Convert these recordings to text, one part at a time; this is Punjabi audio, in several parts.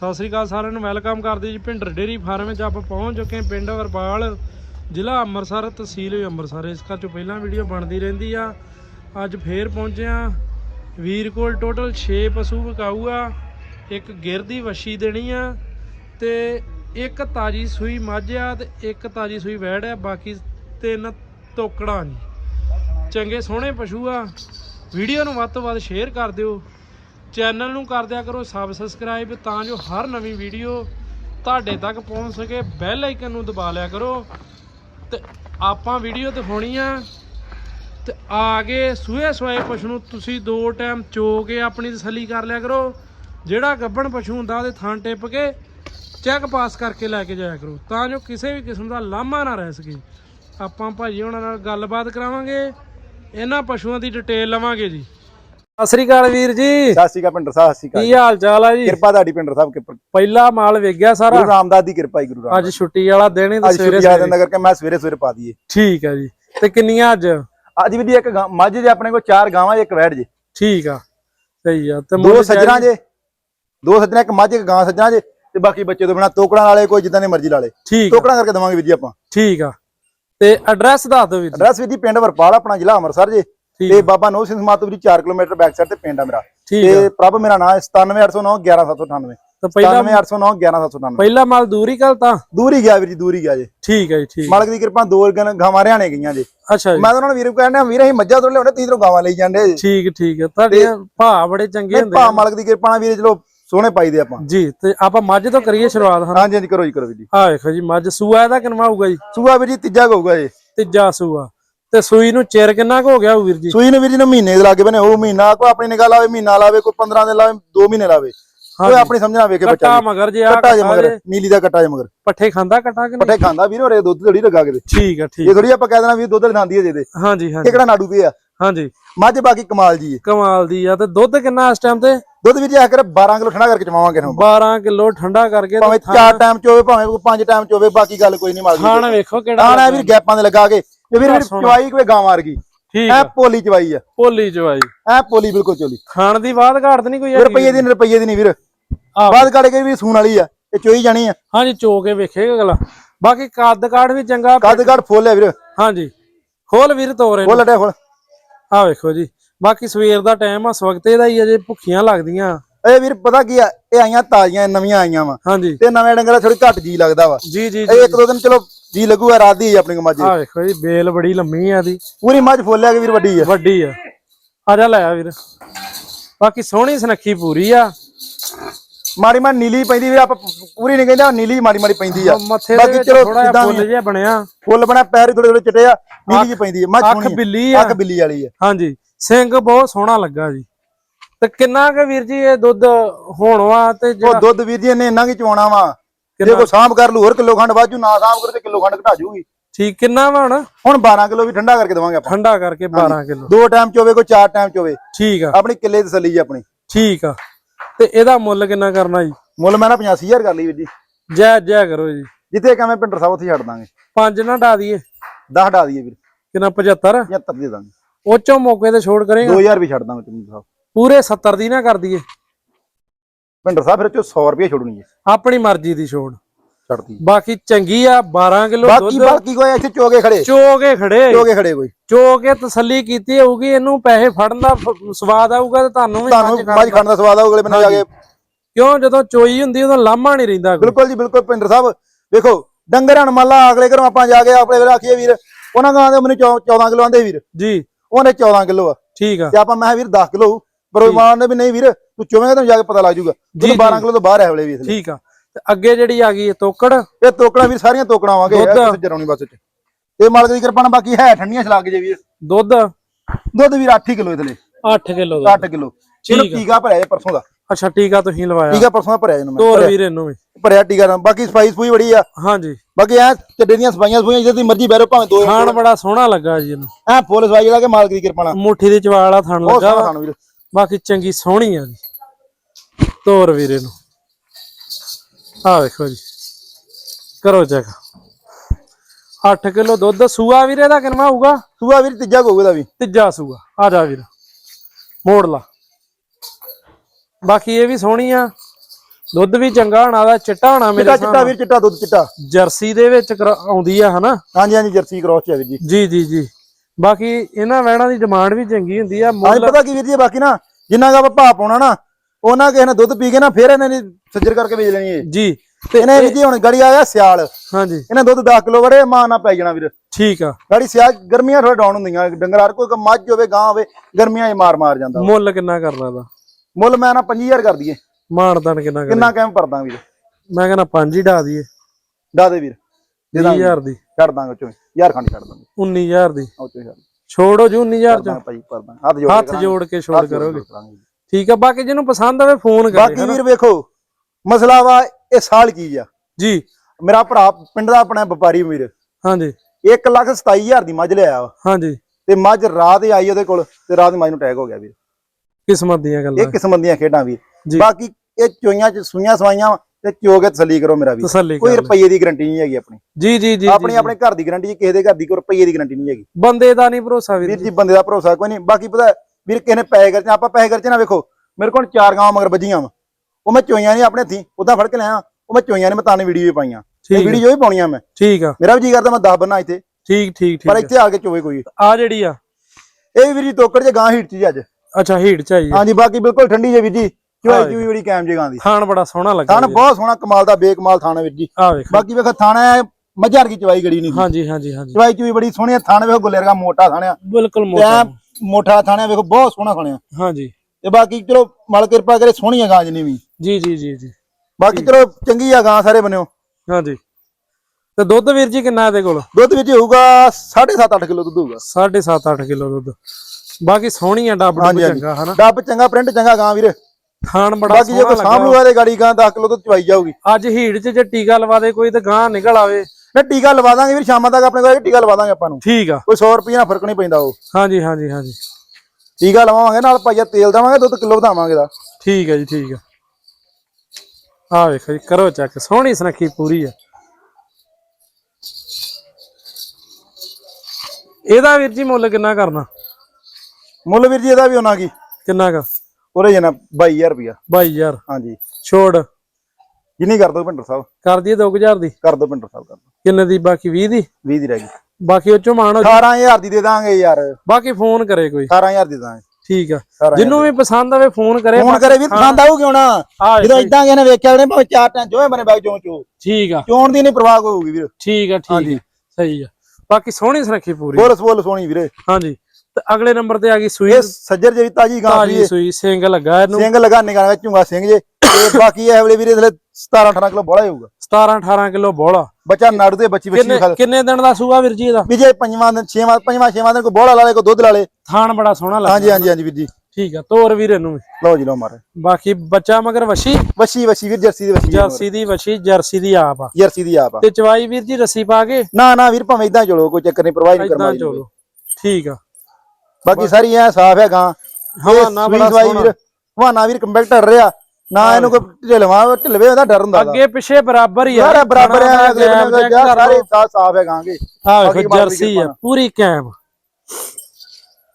ਸਤਿ ਸ੍ਰੀ ਅਕਾਲ ਸਾਰਿਆਂ ਨੂੰ, ਵੈਲਕਮ ਕਰਦੇ ਜੀ ਭਿੰਡਰ ਡੇਰੀ ਫਾਰਮ ਵਿੱਚ। ਆਪਾਂ ਪਹੁੰਚ ਚੁੱਕੇ ਹਾਂ ਪਿੰਡ ਵਰਪਾਲ, ਜ਼ਿਲ੍ਹਾ ਅੰਮ੍ਰਿਤਸਰ, ਤਹਿਸੀਲ ਵੀ ਅੰਮ੍ਰਿਤਸਰ। ਇਸ ਘਰ ਚੋਂ ਪਹਿਲਾਂ ਵੀਡੀਓ ਬਣਦੀ ਰਹਿੰਦੀ ਆ। ਅੱਜ ਫੇਰ ਪਹੁੰਚੇ ਆ ਵੀਰ ਕੋਲ ਟੋਟਲ 6 ਪਸ਼ੂ ਵਿਕਾਊ ਆ ਇੱਕ ਗਿਰ ਦੀ ਵਸ਼ੀ ਦੇਣੀ ਆ ਤੇ ਇੱਕ ਤਾਜੀ ਸੂਈ ਮੱਝ ਆ ਤੇ ਇੱਕ ਤਾਜੀ ਸੂਈ ਵੈੜ ਆ। ਬਾਕੀ ਤਿੰਨ ਤੋਕੜਾਂ ਜੀ। ਚੰਗੇ ਸੋਹਣੇ ਪਸ਼ੂ ਆ। ਵੀਡੀਓ ਨੂੰ ਵੱਧ ਤੋਂ ਵੱਧ ਸ਼ੇਅਰ ਕਰ ਦਿਓ। ਚੈਨਲ ਨੂੰ ਕਰ ਦਿਆ ਕਰੋ ਸਬਸਕ੍ਰਾਈਬ ਤਾਂ ਜੋ ਹਰ ਨਵੀਂ ਵੀਡੀਓ ਤੁਹਾਡੇ ਤੱਕ ਪਹੁੰਚ ਸਕੇ। ਬੈਲ ਆਈਕਨ ਨੂੰ ਦਬਾ ਲਿਆ ਕਰੋ। ਤੇ ਆਪਾਂ ਵੀਡੀਓ ਦਿਖਾਉਣੀ ਆ। ਤੇ ਆ ਕੇ ਸੂਏ ਸੋਏ ਪਸ਼ੂ ਨੂੰ ਤੁਸੀਂ ਦੋ ਟਾਈਮ ਚੋ ਕੇ ਆਪਣੀ ਤਸੱਲੀ ਕਰ ਲਿਆ ਕਰੋ। ਜਿਹੜਾ ਗੱਬਣ ਪਸ਼ੂ ਹੁੰਦਾ ਉਹਦੇ ਥਾਂ ਟਿੱਪ ਕੇ ਚੈੱਕ ਪਾਸ ਕਰਕੇ ਲੈ ਕੇ ਜਾਇਆ ਕਰੋ। ਤਾਂ ਜੋ ਕਿਸੇ ਵੀ ਕਿਸਮ ਦਾ ਲਾਮਾ ਨਾ ਰਹਿ ਸਕੇ। ਆਪਾਂ ਭਾਜੀ ਉਹਨਾਂ ਨਾਲ ਗੱਲਬਾਤ ਕਰਾਵਾਂਗੇ। ਇਹਨਾਂ ਪਸ਼ੂਆਂ ਦੀ ਡਿਟੇਲ ਲਵਾਂਗੇ ਜੀ। ਸਤਿ ਸ੍ਰੀ ਅਕਾਲ ਵੀਰ ਜੀ। ਸਤਿ ਸ਼੍ਰੀ ਅਕਾਲ ਪਿੰਡਰ ਸਾਹਿਬ ਸਤਿ ਸ਼੍ਰੀ ਕੀ ਅਕਾਲ ਹਾਲ ਚਾਲ ਆ ਜੀ? ਕਿਰਪਾ ਤੁਹਾਡੀ ਪਿੰਡਰ ਸਾਹਿਬ ਕਿਰਪਾ। ਪਹਿਲਾ ਮਾਲ ਵੇਖ ਗਿਆ ਸਾਰਾ? ਗੁਰੂ ਰਾਮਦਾਸ ਦੀ ਕਿਰਪਾ ਹੀ ਗੁਰੂ ਰਾਮਦਾਸ। ਅੱਜ ਛੁੱਟੀ ਵਾਲਾ ਦਿਨ ਹੈ ਤੇ ਸਵੇਰੇ ਸਵੇਰੇ। ਜਾਂਦਾ ਕਰਕੇ ਮੈਂ ਸਵੇਰੇ ਸਵੇਰੇ ਪਾ ਦਈਏ। ਠੀਕ ਆ ਜੀ। ਤੇ ਕਿੰਨੀਆਂ ਅੱਜ? ਅੱਜ ਵੀ ਦੀ ਇੱਕ ਮੱਝ ਜੇ ਆਪਣੇ ਕੋਲ ਚਾਰ ਗਾਵਾਂ ਇੱਕ ਵੈੜ ਜੇ। ਠੀਕ ਆ। ਸਹੀ ਆ। ਤੇ ਦੋ ਸੱਜਣਾ ਜੇ। ਦੋ ਸੱਜਣਾ ਇੱਕ ਮੱਝ ਇੱਕ ਗਾਂ ਸੱਜਣਾ ਜੇ। ਤੇ ਬਾਕੀ ਬੱਚੇ ਤੋਂ ਬਿਨਾ ਤੋਕੜਾਂ ਵਾਲੇ ਕੋਈ ਜਿੱਦਾਂ ਦੇ ਮਰਜ਼ੀ ਲਾਲੇ ਤੋਕੜਾਂ ਕਰਕੇ ਦਵਾਂਗੇ ਵੀਰ ਜੀ ਆਪਾਂ। ਠੀਕ ਆ। ਤੇ ਐਡਰੈਸ ਦੱਸ ਦਿਓ ਵੀਰ ਜੀ। ਐਡਰੈਸ ਵੀ ਜੀ ਪਿੰਡ ਵਰਪਾਲ ਆਪਣਾ ਜ਼ਿਲ੍ਹਾ ਅੰਮ੍ਰਿਤਸਰ ਜੇ। ਤੇ ਬਾਬਾ ਨੋ ਸਿੰਘ ਸਮਾਤ ਵੀ 4 ਕਿਲੋਮੀਟਰ ਬੈਕ ਸਾਈਡ ਤੇ ਪਿੰਡ ਆ ਮੇਰਾ। ਤੇ ਪ੍ਰਭ ਮੇਰਾ ਨਾਮ ਹੈ 97809 11798 ਤੇ ਪਹਿਲਾ 97809 11798 ਪਹਿਲਾ ਮਾਲ ਦੂਰ ਹੀ ਕੱਲ ਤਾਂ? ਦੂਰ ਹੀ ਗਿਆ ਵੀਰ ਜੀ ਦੂਰ ਹੀ ਗਿਆ ਜੇ। ਠੀਕ ਜੀ ਠੀਕ। ਮਾਲਕ ਦੀ ਕਿਰਪਾ ਦੋ ਗਨ- ਗਾਵਾਂ ਹਰਿਆਣੇ ਗਈਆਂ ਜੇ। ਅੱਛਾ ਜੀ। ਮੈਂ ਤਾਂ ਉਹਨਾਂ ਨੂੰ ਵੀਰ ਕਹਿੰਦਾ ਵੀਰ ਅਸੀਂ ਮੱਝਾਂ ਤੋਂ ਲਿਆਉਣੇ ਤੁਸੀਂ ਤੋਂ ਗਾਵਾਂ ਲਈ ਜਾਂਦੇ ਜੀ। ਠੀਕ ਠੀਕ ਆ ਤੁਹਾਡੀਆਂ ਭਾਅ ਬੜੇ ਚੰਗੇ ਹੁੰਦੇ ਭਾ। ਮਾਲਕ ਦੀ ਕਿਰਪਾ ਨਾਲ ਵੀਰ ਚਲੋ ਸੋਹਣੇ ਪਾਈਦੇ ਆਪਾਂ। ਜੀ ਤੇ ਆਪਾਂ ਮੱਝ ਤੋਂ ਕਰੀਏ ਸ਼ੁਰੂਆਤ ਹਾਂ ਹਾਂਜੀ ਹਾਂਜੀ ਕਰੋ ਜੀ ਕਰੋ ਵੀਰ ਜੀ। ਆ ਵੇਖੋ ਜੀ ਮੱਝ ਸੂਆ ਇਹਦਾ ਕਿੰਨਾ ਹੋਊਗਾ ਜੀ? ਸੂਆ ਵੀਰ ਜੀ ਤੀਜਾ ਹੋਊਗਾ ਜੀ। ਤੀਜਾ ਸੂਆ। ਤੇ ਸੂਈ ਨੂੰ ਚਿਰ ਕਿੰਨਾ ਕੁ ਹੋ ਗਿਆ ਵੀਰ ਜੀ? ਸੂਈ ਨੂੰ ਵੀਰ ਜੀ ਨੂੰ ਮਹੀਨੇ ਦੇ ਲਾਗੇ ਬਨੇ ਉਹ ਮਹੀਨਾ ਕੋਈ ਆਪਣੀ ਨਿਗਾਹ ਲਾਵੇ ਮਹੀਨਾ ਲਾਵੇ ਕੋਈ 15 ਦਿਨ ਲਾਵੇ 2 ਮਹੀਨੇ ਲਾਵੇ। ਕੋਈ ਆਪਣੀ ਸਮਝਣਾ ਵੇਖੇ ਬੱਚਾ ਕੱਟਾ। ਮਗਰ ਜੇ ਆ ਕੱਟਾ ਜੇ ਮਗਰ ਨੀਲੀ ਦਾ ਕੱਟਾ ਜੇ ਮਗਰ। ਪੱਠੇ ਖਾਂਦਾ ਕੱਟਾ ਕਿ ਨਹੀਂ? ਪੱਠੇ ਖਾਂਦਾ ਵੀਰ ਹੋਰੇ ਦੁੱਧ ਥੋੜੀ ਲਗਾ ਕੇ ਦੇ ਠੀਕ ਆ ਠੀਕ ਇਹ ਥੋੜੀ ਆਪਾਂ ਕਹਿ ਦੇਣਾ ਵੀਰ ਦੁੱਧ ਲਗਾਉਂਦੀ ਹੈ ਜੇ ਦੇ ਹਾਂਜੀ ਇਹ ਹਾਂਜੀ ਕਿਹੜਾ ਨਾੜੂ ਪਏ ਆ? ਹਾਂਜੀ। ਮੱਝ ਬਾਕੀ ਕਮਾਲ ਜੀ ਕਮਾਲ ਦੀ ਆ ਤੇ ਦੁੱਧ ਕਿੰਨਾ ਇਸ ਟਾਈਮ ਤੇ? ਦੁੱਧ ਵੀਰ ਜੀ ਆ ਕਰ 12 ਕਿਲੋ ਠੰਡਾ ਕਰਕੇ ਚਵਾਵਾਂਗੇ ਹੁਣ 12 ਕਿਲੋ ਠੰਡਾ ਕਰਕੇ ਭਾਵੇਂ ਚਾਰ ਟਾਈਮ ਚੋਵੇ ਭਾਵੇਂ ਪੰਜ ਟਾਈਮ ਚੋਵੇ ਬਾਕੀ ਗੱਲ ਕੋਈ ਨਹੀਂ ਮਾਲਕ ਦੀ ਖਾਣ ਵੇਖੋ ਕਿਹੜਾ ਆਣਾ ਵੀਰ ਗੈਪਾਂ ਦੇ ਲਗਾ ਕੇ ਤੇ ਵੀਰ। ਚਵਾਈ ਕੋਈ ਗਾਂ ਮਾਰ ਗਈ? ਠੀਕ ਐ ਪੋਲੀ ਚਵਾਈ ਆ। ਭੋਲੀ ਜਵਾਈ ਐ ਪੋਲੀ ਬਿਲਕੁਲ ਚੋਲੀ। ਖਾਣ ਦੀ ਬਾਤ ਘਾਟ ਨਹੀਂ ਕੋਈ ਰੁਪਈਏ ਦੀ ਰੁਪਈਏ ਦੀ ਨਹੀਂ ਵੀਰ। ਬਾਅਦ ਕੱਢ ਕੇ ਵੀ ਸੂਣ ਵਾਲੀ ਆ ਇਹ ਚੋਈ ਜਾਣੀ ਆ। ਹਾਂਜੀ ਚੋ ਕੇ ਵੇਖੇਗਾ ਅਗਲਾ। ਬਾਕੀ ਕੱਦ ਕਾਠ ਵੀ ਚੰਗਾ। ਕੱਦ ਕੱਢ ਫੁੱਲ ਆ ਵੀਰ। ਹਾਂਜੀ। ਖੋਲ ਵੀਰ ਤੋਰੇ ਫੁੱਲ ਅਟੇ ਫੁੱਲ। ਆ ਵੇਖੋ ਜੀ। ਬਾਕੀ ਸਵੇਰ ਦਾ ਟਾਈਮ ਆ ਸਵਖਤੇ ਦਾ ਹੀ ਅਜੇ ਭੁੱਖੀਆਂ ਲੱਗਦੀਆਂ। ਇਹ ਵੀਰ ਪਤਾ ਕੀ ਆ? ਇਹ ਆਈਆਂ ਤਾਜ਼ੀਆਂ ਨਵੀਆਂ ਆਈਆਂ ਵਾ। ਹਾਂਜੀ। ਤੇ ਨਵੇਂ ਡੰਗਰਾਂ ਥੋੜੀ ਘੱਟ ਜੀ ਲੱਗਦਾ ਵਾ। ਜੀ ਜੀ ਇਹ ਇੱਕ ਦੋ ਦਿਨ ਚਲੋ ਜੀ ਲੱਗੂਗਾ ਰਾਤ ਦੀ ਆਪਣੀ ਮੱਝ ਆ ਵੇਖੋ ਜੀ ਬੇਲ ਬੜੀ ਲੰਮੀ ਆ ਦੀ ਪੂਰੀ ਮੱਝ ਫੁੱਲ ਆ ਕਿ ਵੀਰ ਵੱਡੀ ਆ? ਵੱਡੀ ਆ। ਆ ਜਾ ਲੈ ਆ ਵੀਰ। ਬਾਕੀ ਸੋਹਣੀ ਸੁਨੱਖੀ ਪੂਰੀ ਆ। ਮਾੜੀ ਮਾੜੀ ਨੀਲੀ ਪੈਂਦੀ ਵੀਰ ਆਪਾਂ ਪੂਰੀ ਨਹੀਂ ਕਹਿੰਦੇ ਨੀਲੀ ਮਾੜੀ ਮਾੜੀ ਪੈਂਦੀ ਆ। ਮੱਥੇ ਦੇ ਬਾਕੀ ਵਿੱਚ ਚਲੋ ਥੋੜਾ ਜਿਹਾ ਫੁੱਲ ਜਿਹਾ ਬਣਿਆ। ਫੁੱਲ ਬਣਾ ਪੈਰ ਥੋੜੇ ਥੋੜੇ ਚਿੱਟੇ ਆ ਨੀਲੀ ਜੀ ਪੈਂਦੀ ਆ। ਮੱਝ ਅੱਖ ਆ। ਬਿੱਲੀ ਆ। ਅੱਖ ਬਿੱਲੀ ਵਾਲੀ ਆ। ਹਾਂਜੀ ਸਿੰਘ ਬਹੁਤ ਸੋਹਣਾ ਲੱਗਾ ਜੀ। ਤੇ ਕਿੰਨਾ ਕੁ ਵੀਰ ਜੀ ਇਹ ਦੁੱਧ ਹੋਣ ਵਾ ਤੇ ਉਹ ਦੁੱਧ ਵੀਰ ਜੀ ਇਹਨੇ ਇੰਨਾ ਕੀ ਚਵਾਉਣਾ ਵਾ। ਜੇ? ਕੋ ਸਾਂਭ ਕਰ ਲੂ ਹੋਰ ਕਿਲੋ ਖੰਡ ਵਾਜੂ ਨਾ ਸਾਂਭ ਕਰੂ ਤੇ ਕਿਲੋ ਖੰਡ ਘਟਾ ਜੂਗੀ। ਠੀਕ ਕਿੰਨਾ ਵਾ ਹੁਣ? ਹੁਣ 12 ਕਿਲੋ ਵੀ ਠੰਡਾ ਕਰਕੇ ਦਵਾਂਗੇ ਆਪਾਂ। ਠੰਡਾ ਕਰਕੇ 12 ਕਿਲੋ। ਦੋ ਟਾਈਮ ਚੋਵੇ ਕੋਈ ਚਾਰ ਟਾਈਮ ਚੋਵੇ ਠੀਕ ਆ। ਆਪਣੀ ਕਿੱਲੇ ਦੀ ਤਸੱਲੀ ਜੀ ਆਪਣੀ। ਠੀਕ ਆ। ਤੇ ਇਹਦਾ ਮੁੱਲ ਕਿੰਨਾ ਕਰਨਾ ਜੀ? ਮੁੱਲ ਮੈਂ ਨਾ 85000 ਕਰ ਲਈ ਵੀਰ ਜੀ। ਜੈ ਜੈ ਕਰੋ ਜੀ। ਜਿੱਥੇ ਕਵੇਂ ਪਿੰਡਰ ਸਾਹਿਬ ਉੱਥੇ ਛੱਡ ਦਾਂਗੇ। ਪੰਜ ਨਾ ਡਾ ਦਈਏ। 10 ਡਾ ਦਈਏ ਵੀਰ। ਕਿੰਨਾ 75 75 ਦੇ ਦਾਂਗੇ। ਉਹ ਚੋਂ ਮੌਕੇ ਤੇ ਛੋੜ ਕਰੇਗਾ? 2000 ਵੀ ਛੱਡ ਦਾਂਗੇ ਪਿੰਡਰ ਸਾਹਿਬ। ਪੂਰੇ 70 ਦੀ ਨਾ ਕਰ ਦਈਏ। ਪਿੰਡਰ ਸਾਹਿਬ ਫਿਰ ਚੋ 100 ਰੁਪਏ ਛੋੜਨੀ ਹੈ। ਆਪਣੀ ਮਰਜ਼ੀ ਦੀ ਛੋੜ। ਛੱਡਤੀ ਬਾਕੀ ਚੰਗੀ ਆ 12 ਕਿਲੋ ਬਾਕੀ ਦੁੱਧ। ਬਾਕੀ ਕੋਈ ਇੱਥੇ ਚੋਗੇ ਖੜੇ। ਚੋ ਕੇ ਖੜੇ। ਚੋਗੇ ਖੜੇ ਕੋਈ। ਚੋ ਕੇ ਤਸੱਲੀ ਕੀਤੀ ਹੋਊਗੀ ਇਹਨੂੰ ਪੈਸੇ ਫੜਨ ਦਾ ਸਵਾਦ ਆਊਗਾ ਤੇ ਤੁਹਾਨੂੰ ਵੀ ਤੁਹਾਨੂੰ ਮੱਝ ਖਾਣ ਦਾ। ਸਵਾਦ ਆਊ ਅਗਲੇ ਬੰਨੇ ਜਾ ਕੇ। ਕਿਉਂ? ਜਦੋਂ ਚੋਈ ਹੁੰਦੀ ਉਦੋਂ ਲਾਮਾ ਨਹੀਂ ਰਹਿੰਦਾ। ਬਿਲਕੁਲ ਜੀ ਬਿਲਕੁਲ। ਪਿੰਡਰ ਸਾਹਿਬ ਵੇਖੋ ਡੰਗਰਾਂ ਨੂੰ ਮੰਨ ਅਗਲੇ ਘਰੋਂ ਆਪਾਂ ਜਾ ਕੇ ਆਪਣੇ ਵੇਲੇ ਆਖੀਏ ਵੀਰ ਉਹਨਾਂ ਗਾਂ ਦੇ ਮੈਨੂੰ 14 ਕਿਲੋ ਆਂਦੇ ਵੀਰ। ਜੀ। ਉਹਨੇ 14 ਕਿਲੋ ਆ। ਠੀਕ ਆ। ਤੇ ਆਪਾਂ ਮੈਂ ਵੀਰ 10 ਕਿਲੋ ਪਰ ਉਹ ਮਾਨ ਨੇ ਵੀ ਨਹੀਂ ਵੀਰ ਤੂੰ ਚੁਵੇਂਗਾ ਤੈਨੂੰ ਜਾ ਕੇ ਪਤਾ ਲੱਗ ਜਾਊਗਾ। ਤੂੰ 12 ਕਿਲੋ ਤੋਂ ਬਾਹਰ ਹੈ ਵੇਲੇ ਵੀ ਇਸ ਲਈ। ਠੀਕ ਆ। ਤੇ ਅੱਗੇ ਜਿਹੜੀ ਆ ਗਈ ਇਹ ਤੋਕੜ? ਇਹ ਤੋਕੜਾ ਵੀਰ ਸਾਰੀਆਂ ਤੋਕੜਾਂ ਆਵਾਂਗੇ? ਕਿਸੇ ਜਰਾਉਣੀ ਬਸ ਚ ਤੇ ਮਾਲਕ ਦੀ ਕਿਰਪਾ ਨਾਲ ਬਾਕੀ ਹੈ ਠੰਡੀਆਂ ਛਲਾਕ ਜੇ ਵੀਰ। ਦੁੱਧ? ਦੁੱਧ ਵੀਰ 8 ਕਿਲੋ ਇਥਲੇ 8 ਕਿਲੋ ਦਾ 8 ਕਿਲੋ। ਇਹਨੂੰ। ਟੀਕਾ ਭਰਿਆ ਜੇ ਪਰਸੋਂ ਦਾ। ਅੱਛਾ ਟੀਕਾ ਤੁਸੀਂ ਲਵਾਇਆ। ਟੀਕਾ ਪਰਸੋਂ ਦਾ ਭਰਿਆ ਇਹਨੂੰ ਮੈਂ। ਤੋਰ ਵੀਰ ਇਹਨੂੰ ਵੀ। ਭਰਿਆ ਟੀਕਾ ਨਾਲ। ਬਾਕੀ ਸਫ਼ਾਈ ਸਫੂਈ ਬੜੀ ਆ। ਹਾਂਜੀ। ਬਾਕੀ ਐ ਚੱਡੇ ਦੀਆਂ ਸਫਾਈਆਂ ਸਫੂਈਆਂ ਜਿੱਦੀ ਮਰਜ਼ੀ ਬੈਰੋ ਭਾਵੇਂ ਦੋ ਖਾਣ ਬੜਾ ਸੋਹਣਾ ਲੱਗਾ ਜੀ ਇਹਨੂੰ। ਐ ਫੁੱਲ ਸਫ਼ਾਈ ਜਿਹੜਾ ਕਿ ਮਾਲਕ ਦੀ ਕਿਰਪਾ ਨਾਲ। ਮੁੱਠੀ ਦੇ ਚਵਾਲ ਆ ਥਣ ਲੱਗਾ ਸੋਹਣਾ ਵਾ। ਸਾਨੂੰ ਵੀਰ। ਬਾਕੀ ਚੰਗੀ ਸੋਹਣੀ ਆ ਜੀ ਤੋਰ ਵੀਰੇ ਨੂੰ। ਆ ਵੇਖੋ ਜੀ। ਕਰੋ ਚੈੱਕ। 8 ਕਿਲੋ ਦੁੱਧ ਸੂਆ ਵੀਰੇ ਦਾ ਕਿੰਨਾ ਹੋਊਗਾ? ਸੂਆ ਵੀਰ ਤੀਜਾ ਕੋਗੇ ਦਾ ਵੀ। ਤੀਜਾ ਸੂਆ। ਆ ਜਾ ਵੀਰ। ਮੋੜ ਲਾ। ਬਾਕੀ ਇਹ ਵੀ ਸੋਹਣੀ ਆ ਦੁੱਧ ਵੀ ਚੰਗਾ ਹੋਣਾ ਦਾ ਚਿੱਟਾ ਹੋਣਾ ਮੇਰੇ ਹਿਸਾਬ ਚਿੱਟਾ ਵੀਰ ਚਿੱਟਾ ਦੁੱਧ ਚਿੱਟਾ। ਜਰਸੀ ਦੇ ਵਿੱਚ ਆਉਂਦੀ ਆ ਹਨਾ? ਹਾਂਜੀ ਹਾਂਜੀ ਜਰਸੀ ਕ੍ਰੋਸ ਚ ਹੈ ਵੀਰ ਜੀ। ਜੀ ਜੀ ਜੀ। ਬਾਕੀ ਇਹਨਾਂ ਵੈਣਾਂ ਦੀ ਡਿਮਾਂਡ ਵੀ ਚੰਗੀ ਹੁੰਦੀ ਆ ਮੁੱਲ ਪਤਾ ਕੀ ਵੀਰ ਜੀ ਬਾਕੀ ਨਾ ਜਿੰਨਾ ਕਾ ਭਾਅ ਪਾਉਣਾ ਨਾ ਉਹਨਾਂ ਕਿਸੇ ਨੇ ਦੁੱਧ ਪੀ ਕੇ ਨਾ ਫਿਰ ਇਹਨਾਂ ਨੇ ਸੱਜਰ ਕਰਕੇ ਵੇਚ ਲੈਣੀ ਏ ਜੀ ਤੇ ਇਹਨੇ ਵੀਰ ਜੀ ਹੁਣ ਗੜੀ ਆਇਆ ਸਿਆਲ। ਹਾਂਜੀ। ਇਹਨਾਂ ਦੁੱਧ 10 ਕਿਲੋ ਵੜੇ ਮਾਂ ਨਾ ਪੈ ਜਾਣਾ ਵੀਰ। ਠੀਕ ਆ। ਗਾੜੀ ਸਿਆਲ ਗਰਮੀਆਂ ਥੋੜਾ ਡਾਊਨ ਹੁੰਦੀਆਂ ਡੰਗਰ ਹਰ ਕੋਈ ਮੱਝ ਹੋਵੇ ਗਾਂ ਹੋਵੇ ਗਰਮੀਆਂ 'ਚ ਮਾਰ ਮਾਰ ਜਾਂਦਾ ਮੁੱਲ ਕਿੰਨਾ ਕਰਨਾ ਦਾ ਮੁੱਲ ਮੈਂ ਨਾ 5000 ਕਰ ਦਈਏ। ਮਾਨਦਾਨ ਕਿੰਨਾ ਕਰੇ? ਕਿੰਨਾ ਕਹਿਮ ਭਰਦਾ ਵੀਰ? ਮੈਂ ਕਹਿੰਦਾ 5 ਹੀ ਢਾ ਦਈਏ। ਦਾ ਦੇ ਵੀਰ। ਦੇ ਦਾਂਗੇ। 20000 ਦੀ। ਛੱਡ ਦਾਂਗੇ ਚੋਂ ਯਾਰ ਖੰਡ ਛੱਡ ਦਾਂਗੇ 19000 ਦੀ। ਉਹ ਚੋਂ ਛੱਡ। ਛੋੜੋ ਜੀ 19000 ਚ। ਭਾਈ ਭਰ ਦਾਂਗੇ ਹੱਥ ਜੋੜ ਹੱਥ ਜੋੜ ਕੇ ਛੋੜ ਕਰੋਗੇ। ਠੀਕ ਆ ਬਾਕੀ ਜਿਹਨੂੰ ਪਸੰਦ ਆਵੇ ਫੋਨ ਕਰੇ ਬਾਕੀ ਵੀਰ ਵੇਖੋ ਮਸਲਾ ਵਾ ਇਹ ਸਾਲ ਕੀ ਆ। ਜੀ। ਮੇਰਾ ਭਰਾ ਪਿੰਡ ਦਾ ਆਪਣਾ ਵਪਾਰੀ ਵੀਰ। ਹਾਂਜੀ। 1 ਲੱਖ 27000 ਦੀ ਮੱਝ ਲਿਆਇਆ ਵਾ। ਹਾਂਜੀ। ਤੇ ਮੱਝ ਰਾਤ ਹੀ ਆਈ ਉਹਦੇ ਕੋਲ ਤੇ ਰਾਤ ਮੱਝ ਨੂੰ ਅਟੈਕ ਹੋ ਗਿਆ ਵੀਰ। ਕਿਸਮਤ ਦੀਆਂ ਗੱਲਾਂ। ਇਹ ਕਿਸਮ ਦੀਆਂ ਖੇਡਾਂ ਵੀਰ। ਬਾਕੀ ਇਹ ਚੋਈਆਂ ਚ ਸੂਈਆਂ ਸਵਾਈਆਂ ਤੇ ਚੋ ਕੇ ਤਸੱਲੀ ਕਰੋ ਮੇਰਾ ਤਸੱਲੀ ਕੋਈ। ਰੁਪਈਏ ਦੀ ਗਾਰੰਟੀ ਨਹੀਂ ਹੈਗੀ ਆਪਣੀ। ਜੀ ਜੀ ਜੀ ਆਪਣੀ ਆਪਣੇ ਘਰ ਦੀ ਗਾਰੰਟੀ ਕਿਸੇ ਦੇ ਘਰ ਦੀ ਕੋਈ ਰੁਪਈਏ ਦੀ ਗਾਰੰਟੀ ਨਹੀਂ ਹੈਗੀ। ਬੰਦੇ ਦਾ ਨਹੀਂ ਭਰੋਸਾ ਵੀਰ ਜੀ। ਬੰਦੇ ਦਾ ਭਰੋਸਾ ਕੋਈ ਨਹੀਂ। ਬਾਕੀ ਪਤਾ ਵੀਰ ਕਿਸੇ ਨੇ ਪੈਸੇ ਖਰਚੇ ਆਪਾਂ ਪੈਸੇ ਖਰਚੇ ਨਾ ਵੇਖੋ। ਮੇਰੇ ਕੋਲ ਚਾਰ ਗਾਵਾਂ ਮਗਰ ਵੱਜੀਆਂ ਵਾ। ਉਹ ਮੈਂ ਚੋਈਆਂ ਨਹੀਂ ਆਪਣੇ ਹੱਥੀਂ ਉਦਾਂ ਫੜ ਕੇ ਲਿਆ ਉਹ ਮੈਂ ਚੋਈਆਂ ਨੇ ਮੈਂ ਤਾਂ ਨੇ ਵੀਡੀਓ ਵੀ ਪਾਈਆਂ। ਇਹ ਵੀਡੀਓ ਵੀ ਪਾਉਣੀਆਂ ਮੈਂ। ਠੀਕ ਆ। ਮੇਰਾ ਵੀ ਜੀ ਕਰਦਾ ਮੈਂ 10 ਬੰਨਾ ਇੱਥੇ। ਠੀਕ ਠੀਕ ਪਰ ਠੀਕ ਇੱਥੇ ਆ ਕੇ ਚੋਵੇ ਕੋਈ। ਆ ਜਿਹੜੀ ਆ। ਇਹ ਵੀ ਵੀਰ ਜੀ ਤੋਕੜ ਜੇ ਗਾਂ ਹੀਟ ਚ ਅੱਜ। ਅੱਛਾ ਹੀਟ ਚ ਆਈ ਹਾਂਜੀ ਬਾਕੀ ਬਿਲਕੁਲ ਠੰਡੀ ਜੇ ਵੀਰ ਜੀ। ਚੋਈ। ਚੂਈ ਬੜੀ ਕਾਇਮ ਜੇ ਗਾਂ ਦੀ। ਥਾਣ ਬੜਾ ਸੋਹਣਾ ਲੱਗਾ ਥਾਣ। ਬਹੁਤ ਸੋਹਣਾ ਕਮਾਲ ਦਾ ਬੇਕਮਾਲ ਥਾਣ ਵੀਰ ਜੀ। ਆ ਵੇਖ। ਬਾਕੀ ਵੇਖੋ ਥਾਣਾ ਹੈ ਮੱਝਾਰ ਕੀ ਚਵਾਈ ਗੜੀ ਨਹੀਂ ਹਾਂਜੀ ਹਾਂਜੀ ਹਾਂਜੀ। ਚਵਾਈ ਚੂਈ ਬੜੀ ਸੋਹਣੀ ਹੈ ਥਾਣ ਵੇਖੋ ਗੁੱਲੇ ਵਰਗਾ ਮੋਟਾ ਥਾਣਿਆ ਬਿਲਕੁਲ ਮੋਟਾ। ਮੋਟਾ ਥਾਣਿਆ ਵੇਖੋ ਬਹੁਤ ਸੋਹਣਾ ਥਾਣਿਆ ਹਾਂਜੀ। ਤੇ ਬਾਕੀ ਚਲੋ ਮਲ ਕਿਰਪਾ ਕਰੇ ਸੋਹਣੀ ਗਾਂ ਜਿੰਨੀ ਵੀ। ਜੀ ਜੀ ਜੀ ਜੀ। ਬਾਕੀ ਚਲੋ ਚੰਗੀ ਆ ਗਾਂ ਸਾਰੇ ਬੰਨਿਓ। ਹਾਂਜੀ। ਤੇ ਦੁੱਧ ਵੀਰ ਜੀ ਕਿੰਨਾ ਇਹਦੇ ਕੋਲ? ਦੁੱਧ ਵਿੱਚ ਹੋਊਗਾ 7.5 8 ਕਿਲੋ ਦੁੱਧ ਹੋਊਗਾ। 7.5 8 ਕਿਲੋ ਦੁੱਧ। ਬਾਕੀ ਸੋਹਣੀ ਆ ਡੱਬ। ਚੰਗਾ ਹਨਾ? ਡੱਬ ਚੰਗਾ ਪ੍ਰਿੰਟ ਚੰਗਾ ਗਾਂ ਵੀਰ। ਥਾਣ ਬੜਾ ਬਾਕੀ ਜੇ ਸੋਹਣਾ ਕੋਈ ਲੱਗਾ ਸਾਂਭਲੂਗਾ ਤੇ ਗਾੜੀ ਗਾਂ 10 ਕਿਲੋ ਦੁੱਧ ਚਵਾਈ ਜਾਊਗੀ। ਅੱਜ ਹੀਟ 'ਚ ਜੇ ਟੀਕਾ ਲਵਾ ਦੇ ਕੋਈ ਤੇ ਗਾਂ ਨਿਕਲ ਆਵੇ। ਨਾ ਟੀਕਾ ਲਵਾ ਦਾਂਗੇ ਵੀਰ ਸ਼ਾਮਾਂ ਤੱਕ ਆਪਣੇ ਕੋਲ ਟੀਕਾ ਲਵਾ ਦਾਂਗੇ ਆਪਾਂ ਨੂੰ। ਠੀਕ ਆ। ਕੋਈ 100 ਰੁਪਏ ਨਾਲ ਫ਼ਰਕ ਨਹੀਂ ਪੈਂਦਾ ਉਹ। ਹਾਂਜੀ ਹਾਂਜੀ ਹਾਂਜੀ। ਟੀਕਾ ਲਵਾਵਾਂਗੇ ਨਾਲ ਪਾਈਆ ਤੇਲ ਦੇਵਾਂਗੇ ਦੁੱਧ ਕਿਲੋ ਵਧਾਵਾਂਗੇ ਦਾ। ਠੀਕ ਹੈ ਜੀ ਠੀਕ ਆ। ਆ ਵੇਖੋ ਜੀ ਕਰੋ ਚੈੱਕ ਸੋਹਣੀ ਸੁਨੱਖੀ ਪੂਰੀ ਆ। ਇਹਦਾ ਵੀਰ ਜੀ ਮੁੱਲ ਕਿੰਨਾ ਕਰਨਾ? ਮੁੱਲ ਵੀਰ ਜੀ ਇਹਦਾ ਵੀ ਹੋਣਾ ਕੀ? ਕਿੰਨਾ ਕ? ਉਹਦੇ ਜਨਾ 22000 ਰੁਪਿਆ 22000 ਹਾਂਜੀ। ਛੋੜ। ਜਿੰਨੀ ਕਰ ਦੋ ਭਿੰਡਰ ਸਾਹਿਬ। ਕਰ ਦਈਏ 2000 ਦੀ। ਕਰ ਦੋ ਭਿੰਡਰ ਸਾਹਿਬ ਕਰ ਦੋ ਕਿੰਨੇ ਦੀ ਬਾਕੀ 20 ਦੀ? 20 ਦੀ ਰਹਿ ਗਈ। ਬਾਕੀ ਉਹ ਚੋਂ ਹੋ- 18000 ਦੀ ਦੇ ਦਾਂਗੇ ਯਾਰ। ਬਾਕੀ ਫੋਨ ਕਰੇ ਕੋਈ। 18000 ਦੇ ਦਾਂਗੇ। ਠੀਕ ਆ। 18000 ਜਿੰਨੂੰ ਵੀ ਪਸੰਦ ਆਵੇ ਫੋਨ ਕਰੇ ਫੋਨ ਕਰੇ ਵੀ ਪਸੰਦ ਆਊਗੀ ਹੁਣ। ਆ ਜਦੋਂ ਇਦਾਂ ਕਿਸੇ ਨੇ ਵੇਖਿਆ ਉਹਨੇ ਭਾਵੇਂ ਚਾਰ ਟਾਂ ਜੋਏ ਬਨੇ ਬਾਗ ਚੋਂ ਚੋ। ਠੀਕ ਆ। ਚੋਣ ਦੀ ਨਹੀਂ ਪ੍ਰਵਾਹ ਹੋਊਗੀ ਵੀਰ। ਠੀਕ ਆ ਠੀਕ ਸਹੀ ਆ। ਬਾਕੀ ਸੋਹਣੀ ਸੁਨੱਖੀ ਪੂਰੀ। ਬੋਲ ਬੋਲ ਸੋਣੀ ਵੀਰੇ। ਹਾਂਜੀ। ਤੇ ਅਗਲੇ ਨੰਬਰ ਤੇ ਆ ਗਈ ਸੂਈ। ਇਹ ਸੱਜਰ ਜਿਹੜੀ ਤਾਜੀ ਗਾਂ ਤਾਜੀ ਸੂਈ ਸਿੰਘ ਲੱਗਾ ਇਹਨੂੰ। ਸਿੰਘ ਲਗਾ ਨਿਗਾਹ ਝੁੰਗਾ ਸਿੰਘ ਜੇ। ਤੇ ਬਾਕੀ ਇਹ ਵੇਲੇ ਵੀਰੇ ਥਲੇ 17 18 ਕਿਲੋ ਬੋਲਾ ਹੋਊਗਾ। 17 18 ਕਿਲੋ ਬੋਲਾ ਬੱਚਾ ਨਾੜੂ ਤੇ ਬੱਚੀ ਬੱਚੀ ਖਾ ਕਿੰਨੇ ਦਿਨ ਦਾ ਸੂਆ ਵੀਰ ਜੀ ਇਹਦਾ? ਵੀ ਜੇ ਪੰਜਵਾਂ ਦਿਨ ਛੇਵਾਂ ਪੰਜਵਾਂ ਛੇਵਾਂ ਦਿਨ ਕੋਈ ਬੋਲਾ ਲਾ ਲੇ ਕੋਈ ਦੁੱਧ ਲਾ ਲੇ। ਥਾਣ ਬੜਾ ਸੋਹਣਾ ਲੱਗਾ ਹਾਂਜੀ ਹਾਂਜੀ ਹਾਂਜੀ ਵੀਰ ਜੀ। ਠੀਕ ਆ ਤੋਰ ਵੀਰ ਇਹਨੂੰ। ਲਓ ਜੀ ਲਓ ਮਾਰੇ। ਬਾਕੀ ਬੱਚਾ ਮਗਰ ਵਸ਼ੀ ਵਸ਼ੀ ਵਸ਼ੀ ਵੀਰ ਜਰਸੀ ਦੀ ਵਸ਼ੀ ਜਰਸੀ ਦੀ ਵਸ਼ੀ ਜਰਸੀ ਦੀ ਆਪ ਆ। ਜਰਸੀ ਦੀ ਆਪ ਆ। ਤੇ ਚਵਾਈ ਵੀਰ ਜੀ ਰੱਸੀ ਪਾ ਕੇ? ਨਾ ਨਾ ਵੀਰ ਭਾਵੇਂ ਇਦਾਂ ਚਲੋ ਕੋਈ ਚੱਕਰ ਨਹੀਂ ਪ੍ਰਵਾਹ ਨਹੀਂ ਕਰਨਾ ਚਲੋ। ਠੀਕ ਆ। ਬਾਕੀ ਸਾਰੀ ਐ ਸਾਫ਼ ਹੈ ਗਾਂ। ਹਵਾਨਾ ਬੜਾ ਸੋਹਣਾ। ਵੀਰ ਹਵਾਨਾ ਵੀਰ ਕੰਪੈਕਟਰ ਰਿਹਾ। ਨਾ ਇਹਨੂੰ ਕੋਈ ਢਿਲਵਾ ਢਿਲਵੇ ਉਹਦਾ ਡਰ ਹੁੰਦਾ ਅੱਗੇ ਪਿੱਛੇ ਬਰਾਬਰ ਹੀ ਆ। ਸਾਰਾ ਬਰਾਬਰ ਹੈ ਅਗਲੇ ਬੰਦੇ ਦਾ ਸਾਰੇ। ਸਾਫ਼ ਹੈ ਗਾਂਗੇ ਬਾਕੀ ਵੇਖੋ ਜਰਸੀ ਆ ਕਿਰਪਾ। ਪੂਰੀ ਕੈਮ।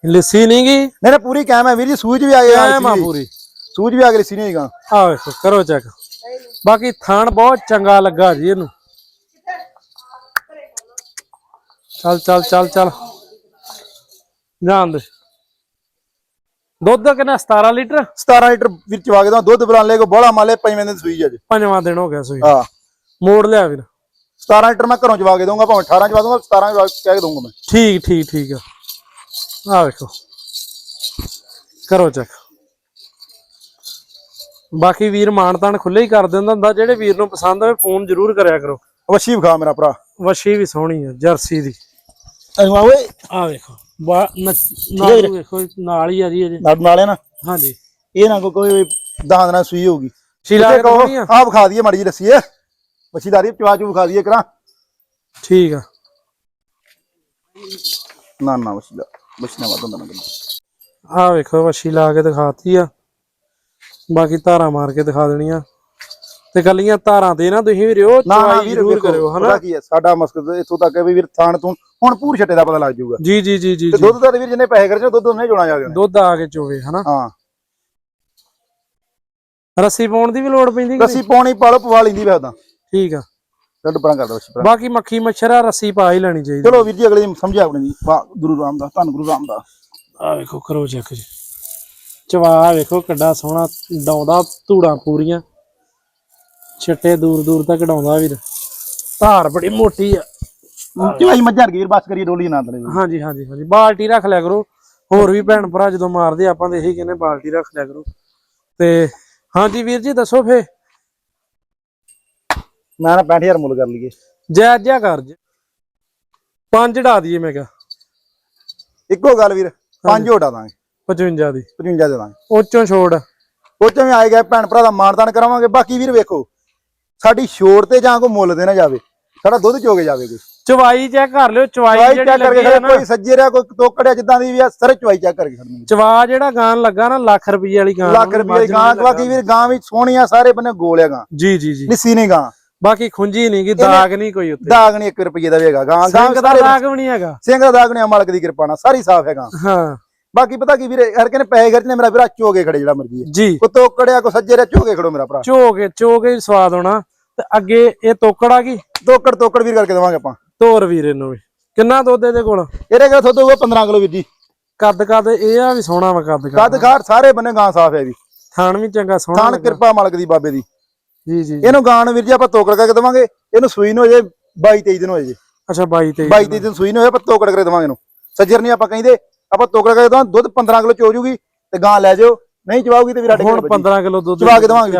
ਲੱਸੀ ਨਹੀਂ ਗਈ ਨਹੀਂ ਪੂਰੀ ਕਾਇਮ ਹੈ ਵੀਰ ਜੀ ਸੂਝ ਵੀ ਆ ਗਿਆ ਕੈਮ ਆ ਪੂਰੀ। ਸੂਝ ਵੀ ਆ ਗਈ ਸੀ ਨਹੀਂ ਗਾਂ। ਆਹ ਵੇਖੋ ਕਰੋ ਚੈੱਕ। ਬਾਕੀ ਥਾਣ ਬਹੁਤ ਚੰਗਾ ਲੱਗਾ ਜੀ ਇਹਨੂੰ। ਚੱਲ ਚੱਲ ਚੱਲ ਚੱਲ। ਜਾਣ ਦੇ। ਦੁੱਧ ਕਿੰਨਾ 17 ਲੀਟਰ? 17 ਲੀਟਰ ਵੀਰ ਚਵਾ ਕੇ ਦਾ ਦੁੱਧ ਬਲਾਲੇ ਕੋ ਬੋਲਾ ਮਾਲੇ ਪੰਜਵੇਂ ਦਿਨ ਸੂਈ ਅੱਜ ਪੰਜਵਾਂ ਦਿਨ ਹੋ ਗਿਆ ਸੂਈ। ਹਾਂ। ਮੋੜ ਲਿਆ ਵੀਰ। 17 ਲੀਟਰ ਮੈਂ ਘਰੋਂ ਚਵਾ ਕੇ ਦਊਂਗਾ ਭਾਵੇਂ 18 ਚਵਾ ਦਊਂਗਾ 17 ਚਵਾ ਕੇ ਦਊਂਗਾ ਮੈਂ। ਠੀਕ ਠੀਕ ਠੀਕ ਆ। ਆ ਵੇਖੋ। ਕਰੋ ਚੈੱਕ। ਬਾਕੀ ਵੀਰ ਮਾਨਤਾਨ ਖੁੱਲੇ ਹੀ ਕਰ ਦਿੰਦਾ ਹੁੰਦਾ ਜਿਹੜੇ ਵੀਰ ਨੂੰ ਪਸੰਦ ਹੋਵੇ ਫੋਨ ਜ਼ਰੂਰ ਕਰਿਆ ਕਰੋ। ਵਸ਼ੀ ਵਿਖਾ ਮੇਰਾ ਭਰਾ। ਵਸ਼ੀ ਵੀ ਸੋਹਣੀ ਆ ਜਰਸੀ ਦੀ। ਓਏ। ਆ ਵੇਖੋ। ਬਾ ਨਾਲ ਵੇਖੋ ਨਾਲ ਹੀ ਆ ਜੀ ਇਹਦੇ। ਨੜ ਨਾਲੇ ਨਾ? ਹਾਂਜੀ। ਇਹ ਨਾ ਕੋ ਕੋਈ ਦਹਾਂ ਦਿਨਾਂ ਸੂਈ ਹੋਊਗੀ। ਸ਼ੀਲਾ ਕਿਤੇ ਕੇ ਕਹੋ ਦਿਖਾਉਣੀ ਆ? ਆਹ ਵਿਖਾ ਦਈਏ ਮਾੜੀ ਜੀ ਲੱਸੀ ਹੈ ਵਸ਼ੀ ਦਾਰੀ ਚਵਾ ਚੂ ਵਿਖਾ ਦਈਏ ਕਰਾਂ ਠੀਕ ਆ। ਨਾ ਨਾ ਵਸ਼ੀ ਦਾ ਵਸ਼ੀ ਨਾ ਵਾਦੋਂ ਨਾ ਆ ਵੇਖੋ ਵਸ਼ੀ ਲਾ ਕੇ ਦਿਖਾਤੀ ਆ। ਬਾਕੀ ਧਾਰਾਂ ਮਾਰ ਕੇ ਦਿਖਾ ਦੇਣੀਆਂ। ਤੇ ਗੱਲੀਆਂ ਧਾਰਾਂ ਤੇ ਨਾ ਤੁਸੀਂ ਵੀ ਰਿਓ ਨਾ ਨਾ ਚਵਾਈ ਵੀਰ ਜ਼ਰੂਰ ਵੇਖੋ, ਕਰਿਓ ਪਤਾ ਹਨਾ ਕੀ ਹੈ ਸਾਡਾ ਮਕਸਦ ਇੱਥੋਂ ਤੱਕ ਹੈ ਵੀ ਵੀਰ ਥਾਣ ਤੋਂ ਹੁਣ ਪੂਰ ਛੱਟੇ ਦਾ ਪਤਾ ਲੱਗ ਜਾਊਗਾ। ਜੀ ਜੀ ਜੀ ਜੀ ਤੇ ਜੀ। ਦੁੱਧ ਦਾ ਤਾਂ ਵੀਰ ਜਿੰਨੇ ਪੈਸੇ ਖਰਚੇ ਦੁੱਧ ਉਹਨੇ ਜੋਣਾ ਜਾ ਦੁੱਧ ਆ ਕੇ ਚੋਵੇ ਹਨਾ? ਹਾਂ। ਰੱਸੀ ਪਾਉਣ ਦੀ ਵੀ ਲੋੜ ਪੈਂਦੀ ਕਿ ਰੱਸੀ ਪਾਉਣੀ ਪਾਲੋ ਪਵਾ ਲੈਂਦੀ ਵੇ ਉਦਾਂ। ਠੀਕ ਆ। ਚੱਲ ਪਰਾਂ ਕਰ ਦੋ ਪਰਾਂ। ਬਾਕੀ ਮੱਖੀ ਮੱਛਰ ਆ ਰੱਸੀ ਪਾ ਹੀ ਲੈਣੀ ਚਾਹੀਦੀ। ਚਲੋ ਵੀਰ ਜੀ ਅਗਲੇ ਦਿਨ ਸਮਝਿਆ ਆਪਣੇ ਦੀ। ਵਾਹ ਗੁਰੂ ਰਾਮਦਾਸ ਧੰਨ ਗੁਰੂ ਰਾਮਦਾਸ ਆ ਵੇਖੋ ਕਰੋ ਚੈੱਕ ਜੀ। ਚਵਾ ਵੇਖੋ ਕਿੱਡਾ ਸੋਹਣਾ ਡਾਉਂਦਾ ਧੂੜਾਂ ਪੂਰੀਆਂ। ਛੱਟੇ ਦੂਰ ਦੂਰ ਤੱਕ ਡਾਉਂਦਾ ਵੀਰ। ਧਾਰ ਬੜੀ ਮੋਟੀ ਆ। ਚਵਾਈ ਮੱਝਾਂ ਵੀਰ ਬਸ ਕਰੀਏ ਡੋਲੀ ਨਾ ਤਲੇ ਹਾਂਜੀ ਹਾਂਜੀ ਹਾਂਜੀ। ਬਾਲਟੀ ਰੱਖ ਲਿਆ ਕਰੋ। ਹੋਰ ਵੀ ਭੈਣ ਭਰਾ ਜਦੋਂ ਮਾਰਦੇ ਆਪਾਂ ਤੇ ਇਹੀ ਕਹਿੰਦੇ ਬਾਲਟੀ ਰੱਖ ਲਿਆ ਕਰੋ। ਤੇ ਹਾਂਜੀ ਵੀਰ ਜੀ ਦੱਸੋ ਫੇ ਮੈਂ ਨਾ 65000 ਮੁੱਲ ਕਰ ਲਈਏ। ਜੈ ਜਿਆ ਕਰ ਜੇ। ਪੰਜ ਢਾ ਦਈਏ ਮੈਂ ਕਿਹਾ। ਇੱਕੋ ਗੱਲ ਵੀਰ ਪੰਜ ਝੋਟਾ ਦਾਂਗੇ। 55 ਦੀ। 55 ਦੇ ਦਾਂਗੇ। ਉੱਚੋਂ ਛੋੜ। ਉਹ ਚ ਵੀ ਆਏ ਗਏ ਭੈਣ ਭਰਾ ਦਾ ਮਾਨਦਾਨ ਕਰਾਵਾਂਗੇ। ਬਾਕੀ ਵੀਰ ਵੇਖੋ। ਸਾਡੀ ਛੋੜ ਤੇ ਜਾਂ ਕੋ ਮੁੱਲ ਦੇ ਨਾ ਜਾਵੇ ਸਾਡਾ ਦੁੱਧ ਚੋਗੇ ਜਾਵੇ ਕੋਈ। ਚਵਾਈ ਚੈੱਕ ਕਰ ਲਿਓ ਚਵਾਈ ਜਿਹੜੀ ਲੱਗੀ ਨਾ। ਕੋਈ ਸੱਜੇ ਰਿਆ ਕੋਈ ਤੋਕੜਿਆ ਜਿੱਦਾਂ ਦੀ ਵੀ ਆ ਸਾਰੇ ਚਵਾਈ ਚੈੱਕ ਕਰਕੇ ਖੜਨੀ ਚਵਾ ਜਿਹੜਾ ਗਾਨ ਲੱਗਾ ਨਾ ਲੱਖ ਰੁਪਏ ਵਾਲੀ ਗਾਨ ਲੱਖ ਰੁਪਏ ਦੀ ਗਾਂ ਬਾਕੀ ਵੀਰ ਗਾਂ ਵੀ ਸੋਹਣੀ ਆ ਸਾਰੇ ਬੰਨੇ ਗੋਲ ਆ ਗਾਂ। ਜੀ ਜੀ ਜੀ। ਲਿੱਸੀ ਨਹੀਂ ਗਾਂ। ਬਾਕੀ ਖੁੰਜੀ ਨਹੀਂ ਗੀ ਦਾਗ ਨਹੀਂ ਕੋਈ ਉੱਤੇ। ਦਾਗ ਨਹੀਂ 1 ਰੁਪਏ ਦਾ ਵੀ ਹੈਗਾ। ਗਾਂ ਗਾਂ ਦਾ ਸਾਰੇ ਦਾਗ ਵੀ ਨਹੀਂ ਹੈਗਾ। ਸਿੰਘ ਦਾ ਦਾਗ ਨਹੀਂ ਮਾਲਕ ਦੀ ਕਿਰਪਾ ਨਾਲ ਸਾਰੀ ਸਾਫ਼ ਹੈ ਗਾਂ। ਹਾਂ। ਬਾਕੀ ਪਤਾ ਕੀ ਵੀਰੇ ਹਰ ਕਹਿੰਦੇ ਪੈਸੇ ਖਰਚਨੇ ਮੇਰਾ ਵੀਰਾ ਚੋਗੇ ਖੜੇ ਜਿਹੜਾ ਮਰਜ਼ੀ ਹੈ। ਜੀ। ਕੋ ਤੋਕੜਿਆ ਕੋ ਸੱਜੇ ਰਿਆ ਚੋਗੇ ਖੜੋ ਮੇਰਾ ਭਰਾ। ਚੋਗੇ ਚੋਗੇ ਸਵਾਦ ਹੋਣਾ। ਤੇ ਅੱਗੇ ਇਹ ਤੋਕੜਾ ਕੀ ਤੋਕੜ ਤੋਕੜ ਵੀਰ ਕਰਕੇ ਦੇਵਾਂਗੇ ਆਪਾਂ। ਤੋਰ ਵੀਰ ਵੀ। ਕਿੰਨਾ ਦੁੱਧ ਇਹਦੇ ਕੋਲ? ਇਹਦੇ ਕੋਲ ਥੋੜਾ ਹੋਊਗਾ 15 ਕਿਲੋ ਵੀਰ ਜੀ। ਕੱਦ ਕੱਦ ਇਹ ਆ ਵੀ ਸੋਹਣਾ ਵਾ ਕੱਦ ਕੱਦ। ਕੱਦ ਖਾਰ ਸਾਰੇ ਬੰਨੇ ਗਾਂ ਸਾਫ਼ ਹੈ ਵੀ ਥਾਣ ਵੀ ਚੰਗਾ ਸੋਹਣਾ ਲੱਗਾ। ਕਿਰਪਾ ਮਾਲਕ ਦੀ ਬਾਬੇ ਦੀ। ਜੀ ਜੀ ਜੀ। ਇਹਨੂੰ ਗਾਂ ਨੂੰ ਵੀਰ ਜੀ ਆਪਾਂ ਤੋਕੜ ਕਰਕੇ ਦੇਵਾਂਗੇ। ਇਹਨੂੰ ਸੂਈ ਨੂੰ ਅਜੇ 22 23 ਦਿਨ ਹੋਏ ਜੀ। ਅੱਛਾ 22 23 22 23 ਦਿਨ ਸੂਈ ਨੂੰ ਹੋਏ ਆਪਾਂ ਤੋਕੜ ਕਰਕੇ ਦੇਵਾਂਗੇ ਇਹਨੂੰ। ਸੱਜਰ ਨਹੀਂ ਆਪਾਂ ਕਹਿੰਦੇ। ਆਪਾਂ ਤੋਕੜ ਕਰਕੇ ਦੇਵਾਂ ਦੁੱਧ 15 ਕਿਲੋ ਚੋ ਜੂਗੀ ਤੇ ਗਾਂ ਲੈ ਜਾਓ ਨਹੀਂ ਚਵਾਉਗੀ ਤੇ ਵੀਰ ਸਾਡੇ ਹੁਣ ਕੋਲ 15 ਕਿਲੋ ਦੁੱਧ ਚਵਾ ਕੇ ਦੇਵਾਂਗੇ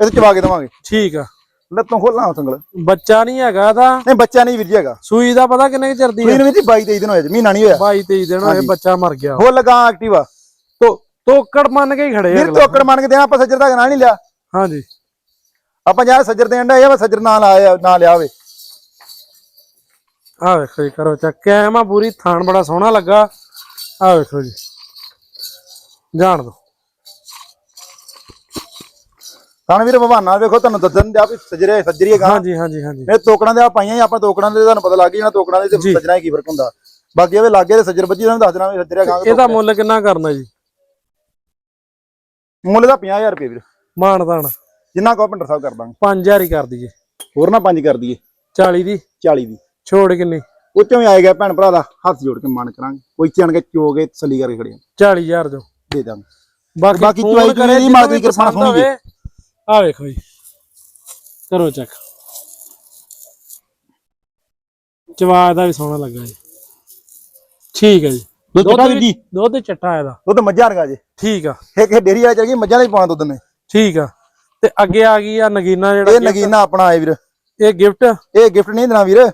ਇਹ ਚਵਾ ਕੇ ਦੇਵਾਂਗੇ। ਠੀਕ ਆ। ਲੱਤੋਂ ਖੋਲਣਾ ਸੰਗਲ ਬੱਚਾ ਨਹੀਂ ਹੈਗਾ ਇਹਦਾ। ਨਹੀਂ ਬੱਚਾ ਨਹੀਂ ਵੀਰ ਜੀ ਹੈਗਾ। ਸੂਈ ਦਾ ਪਤਾ ਕਿੰਨੇ ਕੁ ਚਿਰ ਦੀ ਹੈ ਨੂੰ ਵੀਰ ਜੀ 22 23 ਦਿਨ ਹੋਏ ਮਹੀਨਾ ਨਹੀਂ ਹੋਇਆ। 22 23 ਦਿਨ ਹੋਏ। ਬੱਚਾ ਮਰ ਗਿਆ। ਹੋ ਲਗਾ ਐਕਟਿਵਾ। ਤੋ ਤੋਕੜ ਮੰਨ ਕੇ ਹੀ ਖੜੇ ਵੀਰ ਤੋਕੜ ਮੰਨ ਕੇ ਦੇਣਾ ਆਪਾਂ ਸੱਜਰ ਦਾ ਨਾਂ ਨਹੀਂ ਲਿਆ। ਹਾਂਜੀ। ਆਪਾਂ ਯਾਰ ਸੱਜਰ ਦੇਣ ਦਾ ਇਹ ਸੱਜਰ ਨਾਂ ਲਾਇਆ ਨਾਂ ਲਿਆ ਹੋਵੇ। ਆ ਵੇਖੋ ਜੀ ਕਰੋ ਚੈੱਕ ਕੈਮ ਪੂਰੀ ਥਾਣ ਬੜਾ ਸੋਹਣਾ ਲੱਗਾ। ਆ ਵੇਖੋ ਜੀ ਜਾਣ ਦੋ। ਤਾਂ ਵੀਰ ਬਹਾਨਾ ਵੇਖੋ ਤੁਹਾਨੂੰ ਦੱਸਣ ਦਿਆ ਵੀ ਸੱਜਰੇ ਸੱਜਰੀ ਗਾਂ ਹਾਂਜੀ ਹਾਂਜੀ ਹਾਂਜੀ। ਇਹ ਤੋਕੜਾਂ ਦੇ ਆ ਪਾਈਆਂ ਹੀ ਆਪਾਂ ਤੋਕੜਾਂ ਦੇ ਤੁਹਾਨੂੰ ਪਤਾ ਲੱਗ ਗਿਆ ਤੋਕੜਾਂ ਦੇ ਤੇ। ਸੱਜਣਾ ਕੀ ਫ਼ਰਕ ਹੁੰਦਾ। ਬਾਕੀ ਇਹ ਲਾਗੇ ਦੇ ਸੱਜਰ ਬੱਜੀ ਤੁਹਾਨੂੰ ਦੱਸ ਦੇਣਾ ਵੀ ਸੱਜਰੇ ਗਾਂ ਇਹਦਾ ਮੁੱਲ ਕਿੰਨਾ ਕਰਨਾ ਜੀ? ਮੁੱਲ ਦਾ 50000 ਰੁਪਏ ਵੀਰ। ਮਾਣ ਤਾਣ। ਜਿੰਨਾ ਕੋ ਪਿੰਡਰ ਸਾਹਿਬ ਕਰ ਦਾਂਗੇ। 5000 ਹੀ ਕਰ ਦਈਏ। ਹੋਰ ਨਾ ਪੰਜ ਕਰ ਦਈਏ। 40 ਦੀ। 40 ਦੀ। ਛੋੜ ਕਿੰਨੀ ਉੱਚੋਂ ਵੀ ਆਏਗਾ ਭੈਣ ਭਰਾ ਦਾ ਹੱਥ ਜੋੜ ਕੇ ਮਨ ਕਰਾਂਗੇ। ਕੋਈ ਚਣ ਕੇ ਚੋਗੇ ਤਸੱਲੀ ਕਰਕੇ ਖੜੇ ਆ, 40000 ਜੋ ਦੇ ਦਾਂਗੇ। ਬਾਕੀ ਬਾਕੀ ਚੁਆਈ ਕਰੇ ਦੀ ਮਾਲਕ ਦੀ ਵੀ ਕਿਰਪਾ ਨਾਲ ਪਸੰਦ ਸੁਣੀ ਜੀ। ਆ ਵੇਖੋ ਜੀ। ਕਰੋ ਚੈੱਕ। ਜਵਾਬ ਦਾ ਵੀ ਸੋਹਣਾ ਲੱਗਾ ਜੀ। ਠੀਕ ਹੈ ਜੀ। ਦੁੱਧ ਚਟਾ ਜੀ? ਦੁੱਧ ਚਟਾ ਇਹਦਾ। ਦੁੱਧ ਮੱਝਾਂ ਰਗਾ ਜੇ। ਠੀਕ ਆ। ਇੱਕ ਇਹ ਡੇਰੀ ਵਾਲਾ ਚਲ ਗਈ ਮੱਝਾਂ ਦਾ ਹੀ ਪਾਉਣਾ ਦੁੱਧ ਨੇ। ਠੀਕ ਆ। ਤੇ ਅੱਗੇ ਆ ਗਈ ਆ ਨਗੀਨਾ ਇਹ ਜਿਹੜਾ ਨਗੀਨਾ ਆਪਣਾ ਆਏ ਵੀਰ। ਇਹ ਗਿਫਟ ਇਹ ਗਿਫਟ ਨਹੀਂ ਦੇਣਾ ਵੀਰ। ਇਹ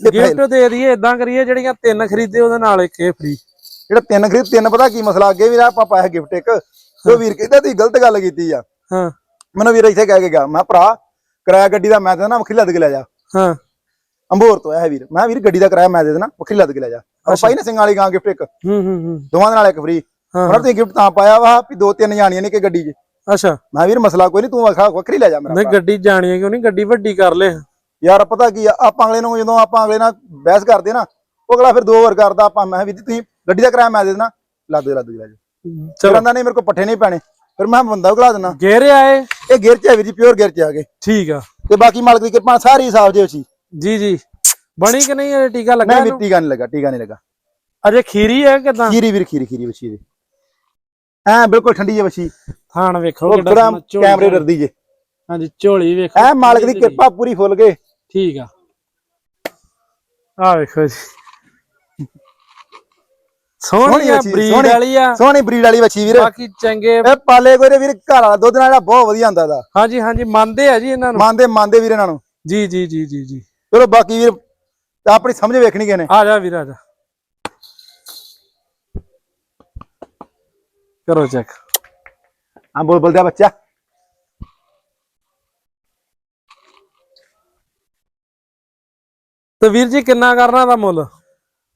ਗਿਫਟ ਦੇ ਦਈਏ ਇਦਾਂ ਕਰੀਏ ਜਿਹੜੀਆਂ ਤਿੰਨ ਖਰੀਦੇ ਉਹਦੇ ਨਾਲ ਇੱਕ ਇਹ ਫ੍ਰੀ ਜਿਹੜਾ ਤਿੰਨ ਖਰੀਦ ਤਿੰਨ ਪਤਾ ਕੀ ਮਸਲਾ ਅੱਗੇ ਵੀਰ ਆਪਾਂ ਪਾਇਆ ਗਿਫਟ ਇੱਕ। ਉਹ ਵੀਰ ਕਹਿੰਦਾ ਤੁਸੀਂ ਗਲਤ ਗੱਲ ਕੀਤੀ ਆ। ਹਾਂ। ਮੈਨੂੰ ਵੀਰ ਇੱਥੇ ਕਹਿ ਕੇ ਗਿਆ ਮੈਂ ਭਰਾ ਕਿਰਾਇਆ ਗੱਡੀ ਦਾ ਮੈਂ ਤੇ ਨਾ ਵੱਖਰੀ ਲੱਦ ਕੇ ਲੈ ਜਾ। ਹਾਂ। ਅੰਬੋਰ ਤੋਂ ਆਇਆ ਵੀਰ। ਮੈਂ ਵੀਰ ਗੱਡੀ ਦਾ ਕਿਰਾਇਆ ਮੈਂ ਦੇ ਦੇਣਾ ਵੱਖਰੀ ਲੱਦ ਕੇ ਲੈ ਜਾ। ਆਪਾਂ ਪਾਈ ਨਾ ਸਿੰਘ ਵਾਲੀ ਗਾਂ ਗਿਫਟ ਇੱਕ। ਹੂੰ ਹੂੰ ਹੂੰ। ਦੋਵਾਂ ਦੇ ਨਾਲ ਇੱਕ ਫ੍ਰੀ ਉਹਨਾਂ ਤੇ ਗਿਫਟ ਤਾਂ ਪਾਇਆ ਵਾ ਵੀ ਦੋ ਤਿੰਨ ਜਾਣੀਆਂ ਨੇ ਕਿ ਗੱਡੀ 'ਚ। ਅੱਛਾ। ਮੈਂ ਵੀਰ ਮਸਲਾ ਕੋਈ ਨਹੀਂ ਤੂੰ ਵੱਖਰਾ ਵੱਖਰੀ ਲੈ ਜਾ ਮੇਰਾ ਨਹੀਂ। ਗੱਡੀ ਜਾਣੀ ਹੈ ਕਿਉਂ ਨਹੀਂ? ਗੱਡੀ ਵੱਡੀ ਕਰ ਲੈ। ਯਾਰ ਪਤਾ ਕੀ ਆ ਆਪਾਂ ਅਗਲੇ ਨੂੰ ਜਦੋਂ ਆਪਾਂ ਅਗਲੇ ਨਾਲ ਬਹਿਸ ਕਰਦੇ ਨਾ ਉਹ ਅਗਲਾ ਫਿਰ ਦੋ ਵਾਰ ਕਰਦਾ ਆਪਾਂ ਮੈਂ ਜੀ ਤੁਸੀਂ ਗੱਡੀ ਦਾ ਕਿਰਾਇਆ ਮੈਂ ਦੇ ਦੇਣਾ ਲੱਦ ਦੇ ਲੱਦ ਕੇ ਲੈ ਚਲੋ। ਚਲਦਾ ਨਹੀਂ ਮੇਰੇ ਕੋਲ ਪੱਠੇ ਨਹੀਂ ਪੈਣੇ ਫਿਰ ਮੈਂ ਬੰਦਾ ਉਗਲਾ ਦੇਣਾ ਗੇਰੇ ਆਏ ਇਹ? ਗੇਰ ਚ ਵੀਰ ਜੀ ਪਿਓਰ ਗੇਰ ਚ ਆ ਗਏ ਠੀਕ ਆ। ਤੇ ਬਾਕੀ ਮਾਲਕ ਦੀ ਕਿਰਪਾ ਸਾਰੀ ਸਾਫ਼ ਜੇ ਸੀ ਜੀ ਜੀ। ਬਣੀ ਕਿ ਨਹੀਂ ਇਹ ਟੀਕਾ ਲੱਗਾ ਨਹੀਂ ਵੀ? ਟੀਕਾ ਨਹੀਂ ਲੱਗਾ ਟੀਕਾ ਨਹੀਂ ਲੱਗਾ। ਅਜੇ ਖੀਰੀ ਹੈ ਕਿਦਾਂ? ਖੀਰੀ ਵੀਰ ਖੀਰੀ ਖੀਰੀ ਵਛੀ ਦੇ। ਐ ਬਿਲਕੁਲ ਠੰਡੀ ਜੇ ਵਛੀ। ਥਾਣ ਵੇਖੋ ਕੈਮਰੇ ਦਾ। ਡਰਦੀ ਜੇ। ਹਾਂਜੀ ਝੋਲੀ ਵੇਖੋ ਐ ਮਾਲਕ ਦੀ ਕਿਰਪਾ ਪੂਰੀ ਫੁੱਲ ਗਏ ਠੀਕ ਆ। ਆ ਵੇਖੋ ਜੀ। ਸੋਹਣੀ ਆ ਵੱਛੀ, ਬਰੀਡ ਸੋਹਣੀ। ਵਾਲੀ ਆ। ਸੋਹਣੀ ਬਰੀਡ ਵਾਲੀ ਵਛੀ ਵੀਰ। ਬਾਕੀ ਚੰਗੇ ਇਹ ਪਾਲੇ ਕੋਈ ਵੀਰ ਘਰ ਵਾਲਾ ਦੁੱਧ ਨਾਲ ਜਿਹੜਾ ਬਹੁਤ ਵਧੀਆ ਹੁੰਦਾ ਦਾ ਹਾਂਜੀ ਹਾਂਜੀ ਮੰਨਦੇ ਆ ਜੀ ਇਹਨਾਂ ਨੂੰ। ਮੰਨਦੇ ਮੰਨਦੇ ਵੀਰ ਇਹਨਾਂ ਨੂੰ। ਜੀ ਜੀ ਜੀ ਜੀ ਜੀ। ਚਲੋ ਬਾਕੀ ਵੀਰ ਆਪਣੀ ਸਮਝ ਵੇਖਣੀ ਕਿਨੇ ਆ ਜਾ ਵੀਰ ਆ ਜਾ। ਕਰੋ ਚੈੱਕ ਹਾਂ ਬੋਲ ਬੋਲ ਦਿਆ ਬੱਚਾ। ਤੇ ਵੀਰ ਜੀ ਕਿੰਨਾ ਕਰਨਾ ਦਾ ਮੁੱਲ?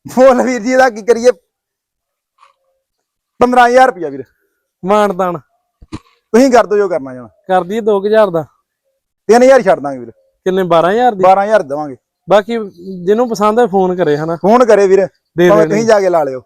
ਬੋਲ ਵੀਰ ਜੀ ਇਹਦਾ ਕੀ ਕਰੀਏ? 15000 ਰੁਪਇਆ ਵੀਰ। ਮਾਨਦਾਨ ਤੁਸੀਂ ਕਰ ਦਿਓ ਜੋ ਕਰਨਾ ਜਾਣਾ। ਕਰ ਦਈਏ 2000 ਦਾ। 3000 ਛੱਡ ਦਾਂਗੇ ਵੀਰ। ਕਿੰਨੇ 12000 ਦੀ? 12000 ਦੇਵਾਂਗੇ। ਬਾਕੀ ਜਿਹਨੂੰ ਪਸੰਦ ਹੈ ਫੋਨ ਕਰੇ ਹਨਾ? ਫੋਨ ਕਰੇ ਵੀਰ। ਦੇ ਭਾਵੇਂ ਤੁਸੀਂ ਜਾ ਕੇ ਲਾ ਲਿਓ।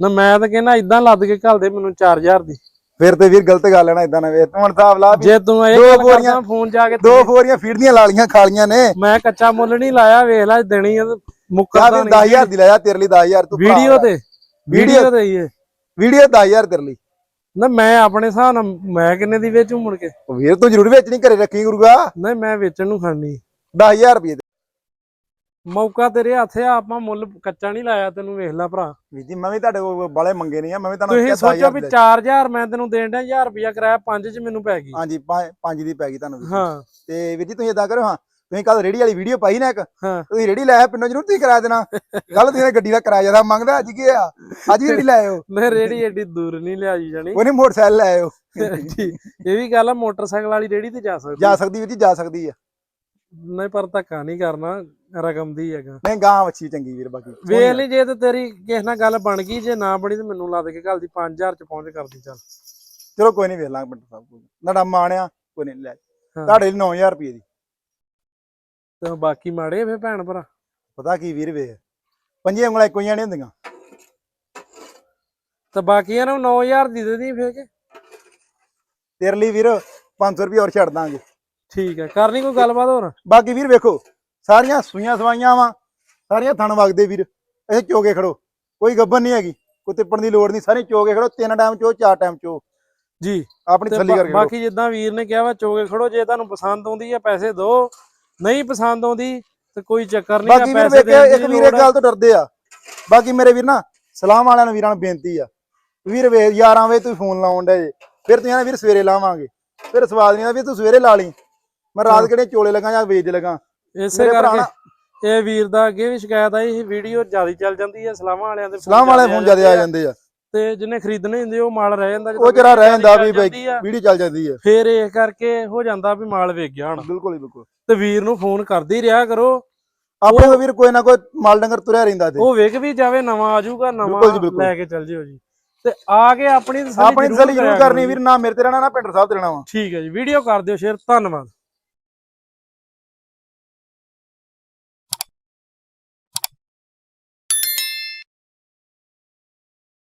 ਨਾ ਮੈਂ ਤਾਂ ਕਹਿੰਦਾ ਇਦਾਂ ਲੱਦ ਕੇ ਘੱਲ ਦੇ ਮੈਨੂੰ 4000 ਦੀ। ਫਿਰ ਤੇ ਵੀਰ ਗਲਤ ਗੱਲ ਹੈ ਨਾ ਇਦਾਂ ਨਾ ਵੇ ਤੂੰ ਹੁਣ ਹਿਸਾਬ ਲਾ ਵੀ ਜੇ ਤੂੰ ਇਹ ਦੋ ਬੋਰੀਆਂ- ਫੋਨ ਜਾ ਕੇ ਦੋ ਫੋਰੀਆਂ ਫੀੜਦੀਆਂ ਲਾਲੀਆਂ ਖਾਲੀਆਂ ਨੇ। ਮੈਂ ਕੱਚਾ ਮੁੱਲ ਨਹੀਂ ਲਾਇਆ ਵੇਖ ਲੈ ਦੇਣੀ ਆ ਤੇ ਮੁੱਕਰਦਾ ਵੀ 10000 ਦੀ ਲਾਇਆ ਤੇਰੇ ਲਈ 10000 ਤੂੰ ਵੀਡੀਓ ਤੇ ਵੀਡੀਓ ਤੇ ਹੀ ਹੈ ਵੀਡੀਓ 10000 ਤੇਰੇ ਲਈ। ਨਾ ਮੈਂ ਆਪਣੇ ਹਿਸਾਬ ਨਾਲ ਮੈਂ ਕਿੰਨੇ ਦੀ ਵੇਚੂ ਮੁੜ ਕੇ? ਵੀਰ ਤੂੰ ਜ਼ਰੂਰ ਵੇਚਣੀ ਘਰੇ ਰੱਖੀ ਗੁਰੂਗਾ ਨਹੀਂ ਮੈਂ ਵੇਚਣ ਨੂੰ ਖਾਣੀ 10000 ਰੁਪਏ ਮੌਕਾ ਤੇਰੇ ਹੱਥ ਆ ਆਪਾਂ ਮੁੱਲ ਕੱਚਾ ਨਹੀਂ ਲਾਇਆ ਤੈਨੂੰ ਵੇਖ ਲੈ ਭਰਾ। ਵੀਰ ਜੀ ਮੈਂ ਵੀ ਤੁਹਾਡੇ ਕੋਲ ਬਾਲੇ ਮੰਗੇ ਨਹੀਂ ਆ ਮੈਂ ਵੀ ਤੁਹਾਨੂੰ ਤੁਸੀਂ ਸੋਚੋ 10,000 ਵੀ ਦੇ। 4000 ਮੈਂ ਤੈਨੂੰ ਦੇਣ ਡਿਆ 1000 ਰੁਪਿਆ ਕਿਰਾਇਆ 5 ਚ ਮੈਨੂੰ ਪੈ ਗਈ। ਹਾਂਜੀ ਪੰਜ ਪੰਜ ਦੀ ਪੈ ਗਈ ਤੁਹਾਨੂੰ। ਹਾਂ। ਤੇ ਵੀਰ ਜੀ ਤੁਸੀਂ ਇਦਾਂ ਕਰੋ ਹਾਂ। ਤੁਸੀਂ ਕੱਲ ਰੇੜੀ ਵਾਲੀ ਵੀਡੀਓ ਪਾਈ ਨਾ ਇੱਕ ਤੁਸੀਂ ਰੇੜੀ ਲਾਇਆ ਪਿੰਡੋਂ ਜ਼ਰੂਰ ਤੁਸੀਂ ਕਰਾ ਦੇਣਾ। ਕੱਲ ਤੁਸੀਂ ਗੱਡੀ ਦਾ ਕਿਰਾਇਆ ਦਾ ਮੰਗਦਾ ਅੱਜ ਕੀ ਆ ਅੱਜ ਵੀ ਰੇੜੀ ਲਾਇਓ ਮੈਂ ਰੇੜੀ ਏਡੀ ਦੂਰ ਨਹੀਂ ਲਿਆਜੀ ਜਾਣੀ। ਉਹਨੇ ਮੋਟਰਸਾਈਕਲ ਲਾਇਓ ਜੀ, ਇਹ ਵੀ ਗੱਲ ਆ ਮੋਟਰਸਾਈਕਲ ਵਾਲੀ ਰੇੜੀ ਤੇ ਜਾ ਸਕਦੀ। ਜਾ ਸਕਦੀ ਵੀਰ ਜੀ ਜਾ ਸਕਦੀ ਆ। ਨਹੀਂ ਪਰ ਧੱਕਾ ਨਹੀਂ ਕਰਨਾ ਰਕਮ ਦੀ ਹੈਗਾ। ਨਹੀਂ ਗਾਂ ਵੱਛੀ ਚੰਗੀ ਵੀਰ ਬਾਕੀ। ਵੇਖ ਲਈ ਜੇ ਤੇ ਤੇਰੀ ਕਿਸੇ ਨਾਲ ਗੱਲ ਬਣ ਗਈ ਜੇ ਨਾ ਬਣੀ ਤੇ ਮੈਨੂੰ ਲਾ ਦੇ ਕੇ ਕੱਲ ਦੀ 5000 ਚ ਪਹੁੰਚ ਕਰਦੀ ਚੱਲ। ਚਲੋ ਕੋਈ ਨਹੀਂ ਵੇਖ ਲਾਂਗੇ ਪਿੰਡ ਸਾਹਿਬ ਕੋਈ ਤੁਹਾਡਾ ਮਾਣਿਆ ਕੋਈ ਨਹੀਂ ਲੈ। ਹਾਂ। ਤੁਹਾਡੇ ਲਈ 9000 ਰੁਪਏ ਦੀ। ਤੇ ਬਾਕੀ ਮਾੜੇ ਫੇ ਭੈਣ ਭਰਾ? ਪਤਾ ਕੀ ਵੀਰ ਵੇ ਪੰਜੇ ਉਂਗਲਾਂ ਇੱਕੋ ਜਿਹੀਆਂ ਨਹੀਂ ਹੁੰਦੀਆਂ। ਤੇ ਬਾਕੀਆਂ ਨੂੰ 9000 ਦੀ ਦੇ ਦੀ ਫੇਰ ਕੇ? ਤੇਰੇ ਲਈ ਵੀਰ 500 ਰੁਪਏ ਹੋਰ ਛੱਡ ਦਾਂਗੇ। ਠੀਕ ਹੈ ਕਰਨੀ ਕੋਈ ਗੱਲਬਾਤ ਹੋਰ? ਬਾਕੀ ਵੀਰ ਵੇਖੋ ਸਾਰੀਆਂ ਸੂਈਆਂ ਸਵਾਈਆਂ ਵਾ ਸਾਰੀਆਂ ਥਣ ਵਗਦੇ ਵੀਰ ਇਹ ਚੋਗੇ ਖੜੋ ਕੋਈ ਗੱਬਨ ਨਹੀਂ ਹੈਗੀ ਕੋਈ ਤਿੱਪਣ ਦੀ ਲੋੜ ਨਹੀਂ ਸਾਰੇ ਚੋਗੇ ਖੜੋ ਤਿੰਨ ਟਾਈਮ ਚੋ ਚਾਰ ਟਾਈਮ ਚੋ। ਜੀ ਆਪਣੀ ਤੇ ਥੱਲੀ ਕਰਕੇ। ਬਾਕੀ ਜਿੱਦਾਂ ਵੀਰ ਨੇ ਕਿਹਾ ਵਾ ਚੋਗੇ ਖੜੋ ਜੇ ਤੁਹਾਨੂੰ ਪਸੰਦ ਆਉਂਦੀ ਹੈ ਪੈਸੇ ਦਿਓ ਨਹੀਂ ਪਸੰਦ ਆਉਂਦੀ ਤੇ ਕੋਈ ਚੱਕਰ ਨਹੀਂ ਬਾਕੀ ਵੀਰ ਵੇਖਿਆ ਇੱਕ ਵੀਰ ਇੱਕ ਗੱਲ ਤੋਂ ਡਰਦੇ ਆ ਬਾਕੀ ਮੇਰੇ ਵੀਰ ਨਾ ਸਲਾਮ ਵਾਲਿਆਂ ਨੂੰ ਵੀਰਾਂ ਨੂੰ ਬੇਨਤੀ ਆ ਵੀਰ ਵੇ 11 ਵਜੇ ਤੁਸੀਂ ਫੋਨ ਲਾਉਣ ਡੇ ਫਿਰ ਤੁਸੀਂ ਆਣਾ ਵੀਰ ਸਵੇਰੇ ਲਾਵਾਂਗੇ ਫਿਰ ਸਵਾਦ ਨਹੀਂ ਆ ਵੀ ਤੂੰ ਸਵੇਰੇ ਲਾ ਲਈ। ਮੈਂ ਰਾਤ ਕਿਹੜੇ ਚੋਲੇ ਲਗਾ ਜਾਂ ਵੇਚ ਲਗਾ? ਇਸੇ ਕਰਕੇ ਇਹ ਵੀਰ ਦਾ ਅੱਗੇ ਵੀ ਸ਼ਿਕਾਇਤ ਆਈ ਸੀ ਵੀਡੀਓ ਜ਼ਿਆਦਾ ਚੱਲ ਜਾਂਦੀ ਹੈ ਸਲਾਮਾਂ ਵਾਲਿਆਂ ਦੇ ਸਲਾਮ ਵਾਲੇ ਫੋਨ ਜ਼ਿਆਦਾ ਆ ਜਾਂਦੇ ਆ। ਤੇ ਜਿਹਨੇ ਖਰੀਦਣੇ ਹੁੰਦੇ ਉਹ ਮਾਲ ਰਹਿ ਜਾਂਦਾ ਉਹ ਜਰਾ ਰਹਿ ਜਾਂਦਾ ਵੀ ਵੀਡੀਓ ਚੱਲ ਜਾਂਦੀ ਆ। ਫੇਰ ਇਹ ਕਰਕੇ ਹੋ ਜਾਂਦਾ ਵੀ ਮਾਲ ਵੇਚ ਗਿਆ ਹੁਣ। ਬਿਲਕੁਲ ਹੀ ਬਿਲਕੁਲ। ਤੇ ਵੀਰ ਨੂੰ ਫੋਨ ਕਰਦੀ ਰਿਹਾ ਕਰੋ। ਆਪਣੇ ਵੀਰ ਕੋਈ ਨਾ ਕੋਈ ਮਾਲ ਡੰਗਰ ਤੁਰਿਆ ਰਹਿੰਦਾ ਤੇ। ਉਹ ਵੇਖ ਵੀ ਜਾਵੇ ਨਵਾਂ ਆ ਜਾਊਗਾ ਨਵਾਂ। ਲੈ ਕੇ ਚੱਲ ਜਿਓ ਜੀ। ਤੇ ਆ ਕੇ ਆਪਣੀ ਆਪਣੀ ਤਸੱਲੀ ਜ਼ਰੂਰ ਕਰਨੀ ਕਰੋ ਵੀਰ ਨਾ ਮੇਰੇ ਤੇ ਰਹਿਣਾ ਨਾ ਪਿੰਡਰ ਸਾਹਿਬ ਤੇ ਰਹਿਣਾ ਵਾ। ਠੀਕ ਹੈ ਜੀ ਵੀਡੀਓ ਕਰ ਦਿਓ ਸ਼ੇਅਰ ਧੰਨਵਾਦ।